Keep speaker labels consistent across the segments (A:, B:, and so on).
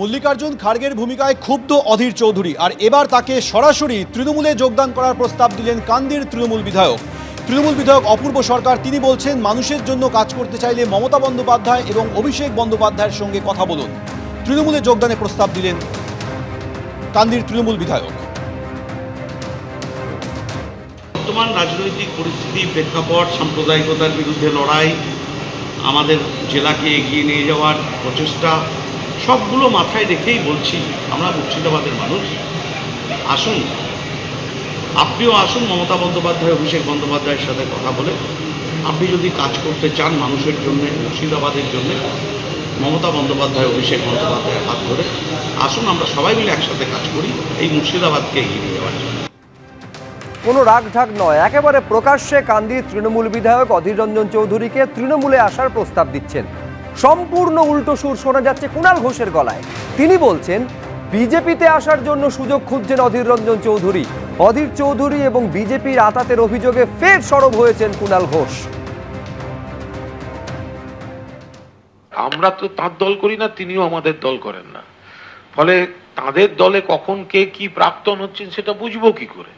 A: মল্লিকার্জুন খার্গের ভূমিকায় ক্ষুব্ধ অধীর চৌধুরী, আর এবার তাকে সরাসরি তৃণমূলে যোগদান করার প্রস্তাব দিলেন কান্দির তৃণমূল বিধায়ক। তৃণমূল বিধায়ক অপূর্ব সরকার, তিনি বলছেন, মানুষের জন্য কাজ করতে চাইলে মমতা বন্দ্যোপাধ্যায় এবং অভিষেক বন্দ্যোপাধ্যায়ের সঙ্গে কথা বলুন। তৃণমূলে যোগদানের প্রস্তাব দিলেন কান্দির তৃণমূল বিধায়ক।
B: বর্তমান রাজনৈতিক পরিস্থিতি, প্রেক্ষাপট, সাম্প্রদায়িকতার বিরুদ্ধে লড়াই, আমাদের জেলাকে এগিয়ে নিয়ে যাওয়ার প্রচেষ্টা সবগুলো মাথায় রেখেই বলছি, আমরা মুর্শিদাবাদের মানুষ। আসুন, আপনিও আসুন, মমতা বন্দ্যোপাধ্যায়, অভিষেক বন্দ্যোপাধ্যায়ের সাথে কথা বলে। আপনি যদি কাজ করতে চান মানুষের জন্য, মুর্শিদাবাদের জন্য, মমতা বন্দ্যোপাধ্যায়, অভিষেক বন্দ্যোপাধ্যায়ের হাত ধরে, আসুন, আমরা সবাই মিলে একসাথে কাজ করি এই মুর্শিদাবাদকে এগিয়ে নিয়ে যাওয়ার জন্য।
C: কোনো রাগঢাক নয়, একেবারে প্রকাশ্যে কান্দি তৃণমূল বিধায়ক অধীর রঞ্জন চৌধুরীকে তৃণমূলে আসার প্রস্তাব দিচ্ছেন। সম্পূর্ণ উল্টো সুর শোনা যাচ্ছে কুণাল ঘোষের গলায়। তিনি বলছেন, বিজেপিতে আসার জন্য সুযোগ খুঁজছেন অধীর রঞ্জন চৌধুরী। অধীর চৌধুরী এবং বিজেপির আতাতের অভিযোগে ফের সরব হয়েছেন কুণাল ঘোষ।
D: আমরা তো তার দল করি না, তিনিও আমাদের দল করেন না। ফলে তাদের দলে কখন কে কি প্রাক্তন হচ্ছেন সেটা বুঝব কি করে?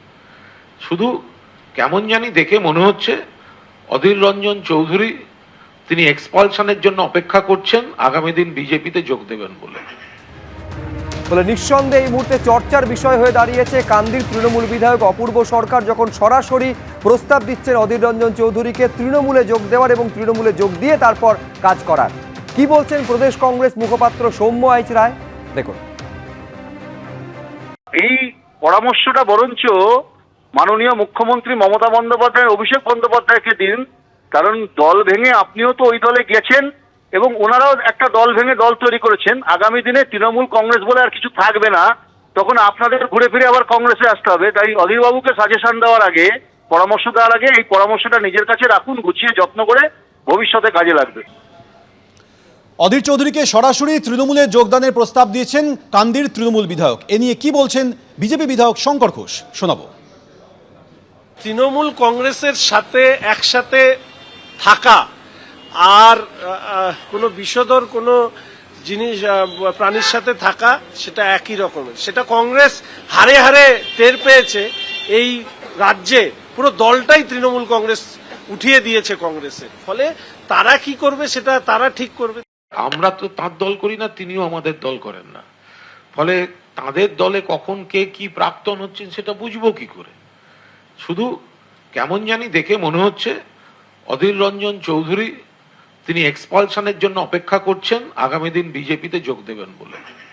D: শুধু কেমন জানি দেখে মনে হচ্ছে, অধীর রঞ্জন চৌধুরী তিনি এক্সপালশনের জন্য অপেক্ষা করছেন আগামী দিন বিজেপিতে যোগ দেবেন বলে।
C: বলে নিঃসন্দেহে এই মুহূর্তে চর্চার বিষয় হয়ে দাঁড়িয়েছে কান্দির তৃণমূল বিধায়ক অপূর্ব সরকার যখন সরাসরি প্রস্তাব দিচ্ছেন অধীর রঞ্জন চৌধুরীকে তৃণমূলে যোগ দেওয়ার এবং তৃণমূলে যোগ দিয়ে তারপর কাজ করার। কি বলছেন প্রদেশ কংগ্রেস মুখপাত্র সৌম্য আইচ রায়? দেখুন।
E: এই পরামর্শটা বরঞ্চ মাননীয় মুখ্যমন্ত্রী মমতা বন্দ্যোপাধ্যায় অভিষেক বন্দ্যোপাধ্যায়কে দিন। কারণ দল ভেঙে আপনিও তো ওই দলে গেছেন এবং ওনারাও একটা দল ভেঙে দল তৈরি করেছেন। আগামী দিনে তৃণমূল কংগ্রেস বলে আর কিছু থাকবে না। তখন আপনাদের ঘুরে ফিরে আবার কংগ্রেসে আসতে হবে। তাই অধীরবাবুকে সাজেশন দেওয়ার আগে পরামর্শ দেওয়ার আগে এই পরামর্শটা নিজের কাছে রাখুন গুছিয়ে যত্ন করে ভবিষ্যতে কাজে লাগবে।
A: অধীর চৌধুরীকে সরাসরি তৃণমূলে যোগদানের প্রস্তাব দিয়েছেন কান্দির তৃণমূল বিধায়ক। এ নিয়ে কি বলছেন বিজেপি বিধায়ক শঙ্কর ঘোষ? শোনাবো।
F: তৃণমূল কংগ্রেসের সাথে একসাথে থাকা। আর কোনো বিষধর কোনো জিনিস প্রাণীর সাথে থাকা, সেটা একই রকমের। সেটা কংগ্রেস হারে হারে টের পেয়েছে, এই রাজ্যে পুরো দলটাই তৃণমূল কংগ্রেস উঠিয়ে দিয়েছে কংগ্রেসের। ফলে তারা কি করবে, সেটা তারা ঠিক করবে।
D: আমরা তো তার দল করি না, তিনিও আমাদের দল করেন না। ফলে তাদের দলে কখন কে কি প্রাক্তন হচ্ছেন, সেটা বুঝব কি করে? শুধু কেমন জানি দেখে মনে হচ্ছে অধীর রঞ্জন চৌধুরী তিনি এক্সপালশনের জন্য অপেক্ষা করছেন। আগামী দিন বিজেপিতে যোগ দেবেন বলে।